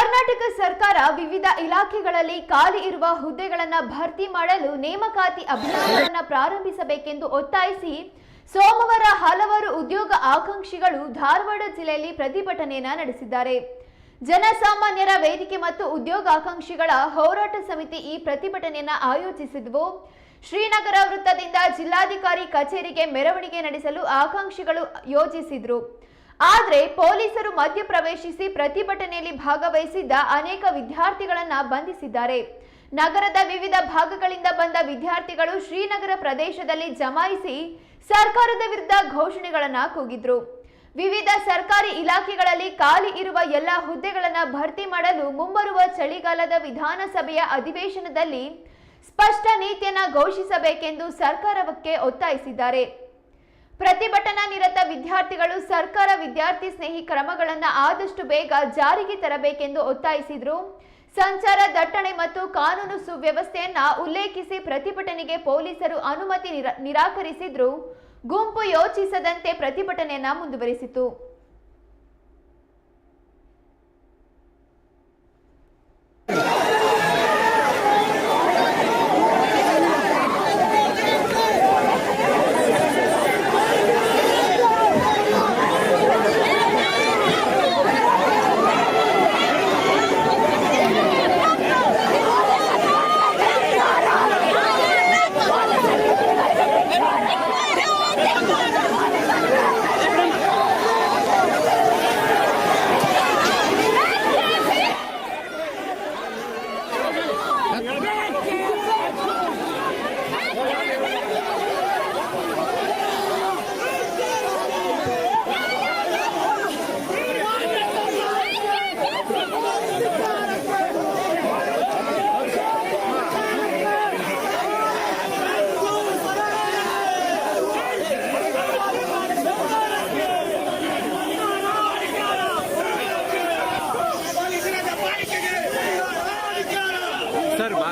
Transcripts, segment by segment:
ಕರ್ನಾಟಕ ಸರ್ಕಾರ ವಿವಿಧ ಇಲಾಖೆಗಳಲ್ಲಿ ಖಾಲಿ ಇರುವ ಹುದ್ದೆಗಳನ್ನು ಭರ್ತಿ ಮಾಡಲು ನೇಮಕಾತಿ ಅಭಿಯಾನವನ್ನು ಪ್ರಾರಂಭಿಸಬೇಕೆಂದು ಒತ್ತಾಯಿಸಿ ಸೋಮವಾರ ಹಲವಾರು ಉದ್ಯೋಗ ಆಕಾಂಕ್ಷಿಗಳು ಧಾರವಾಡ ಜಿಲ್ಲೆಯಲ್ಲಿ ಪ್ರತಿಭಟನೆಯನ್ನ ನಡೆಸಿದ್ದಾರೆ. ಜನಸಾಮಾನ್ಯರ ವೇದಿಕೆ ಮತ್ತು ಉದ್ಯೋಗ ಆಕಾಂಕ್ಷಿಗಳ ಹೋರಾಟ ಸಮಿತಿ ಈ ಪ್ರತಿಭಟನೆಯನ್ನು ಆಯೋಜಿಸಿದ್ವು. ಶ್ರೀನಗರ ವೃತ್ತದಿಂದ ಜಿಲ್ಲಾಧಿಕಾರಿ ಕಚೇರಿಗೆ ಮೆರವಣಿಗೆ ನಡೆಸಲು ಆಕಾಂಕ್ಷಿಗಳು ಯೋಜಿಸಿದ್ರು. ಆದರೆ ಪೊಲೀಸರು ಮಧ್ಯಪ್ರವೇಶಿಸಿ ಪ್ರತಿಭಟನೆಯಲ್ಲಿ ಭಾಗವಹಿಸಿದ್ದ ಅನೇಕ ವಿದ್ಯಾರ್ಥಿಗಳನ್ನ ಬಂಧಿಸಿದ್ದಾರೆ. ನಗರದ ವಿವಿಧ ಭಾಗಗಳಿಂದ ಬಂದ ವಿದ್ಯಾರ್ಥಿಗಳು ಶ್ರೀನಗರ ಪ್ರದೇಶದಲ್ಲಿ ಜಮಾಯಿಸಿ ಸರ್ಕಾರದ ವಿರುದ್ಧ ಘೋಷಣೆಗಳನ್ನ ಕೂಗಿದ್ರು. ವಿವಿಧ ಸರ್ಕಾರಿ ಇಲಾಖೆಗಳಲ್ಲಿ ಖಾಲಿ ಇರುವ ಎಲ್ಲ ಹುದ್ದೆಗಳನ್ನ ಭರ್ತಿ ಮಾಡಲು ಮುಂಬರುವ ಚಳಿಗಾಲದ ವಿಧಾನಸಭೆಯ ಅಧಿವೇಶನದಲ್ಲಿ ಸ್ಪಷ್ಟ ನೀತಿಯನ್ನ ಘೋಷಿಸಬೇಕೆಂದು ಸರ್ಕಾರಕ್ಕೆ ಒತ್ತಾಯಿಸಿದ್ದಾರೆ. ಪ್ರತಿಭಟನಾ ನಿರತ ವಿದ್ಯಾರ್ಥಿಗಳು ಸರ್ಕಾರ ವಿದ್ಯಾರ್ಥಿ ಸ್ನೇಹಿ ಕ್ರಮಗಳನ್ನು ಆದಷ್ಟು ಬೇಗ ಜಾರಿಗೆ ತರಬೇಕೆಂದು ಒತ್ತಾಯಿಸಿದ್ರು. ಸಂಚಾರ ದಟ್ಟಣೆ ಮತ್ತು ಕಾನೂನು ಸುವ್ಯವಸ್ಥೆಯನ್ನ ಉಲ್ಲೇಖಿಸಿ ಪ್ರತಿಭಟನೆಗೆ ಪೊಲೀಸರು ಅನುಮತಿ ನಿರಾ- ನಿರಾಕರಿಸಿದ್ರು. ಗುಂಪು ಯೋಚಿಸದಂತೆ ಪ್ರತಿಭಟನೆಯನ್ನ ಮುಂದುವರಿಸಿತು. ಸರ್ ಬಾ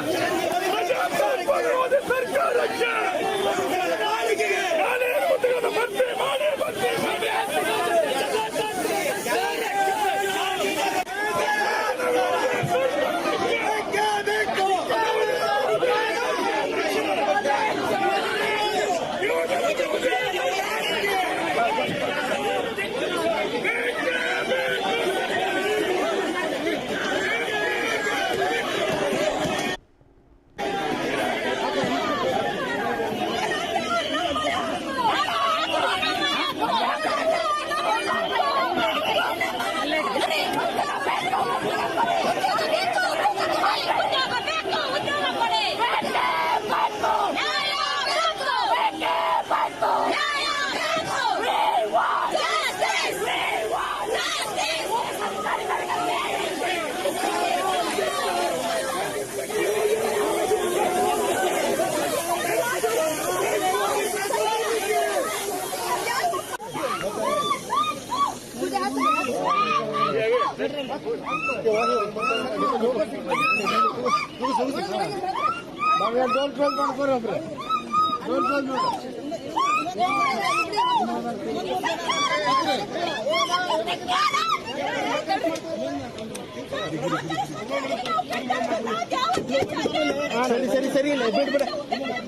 ಸರಿ ಸರಿ ಸರಿ ಇಲ್ಲ ಬಿಡ್ ಬಿಡ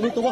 ನೀ ತಗೋ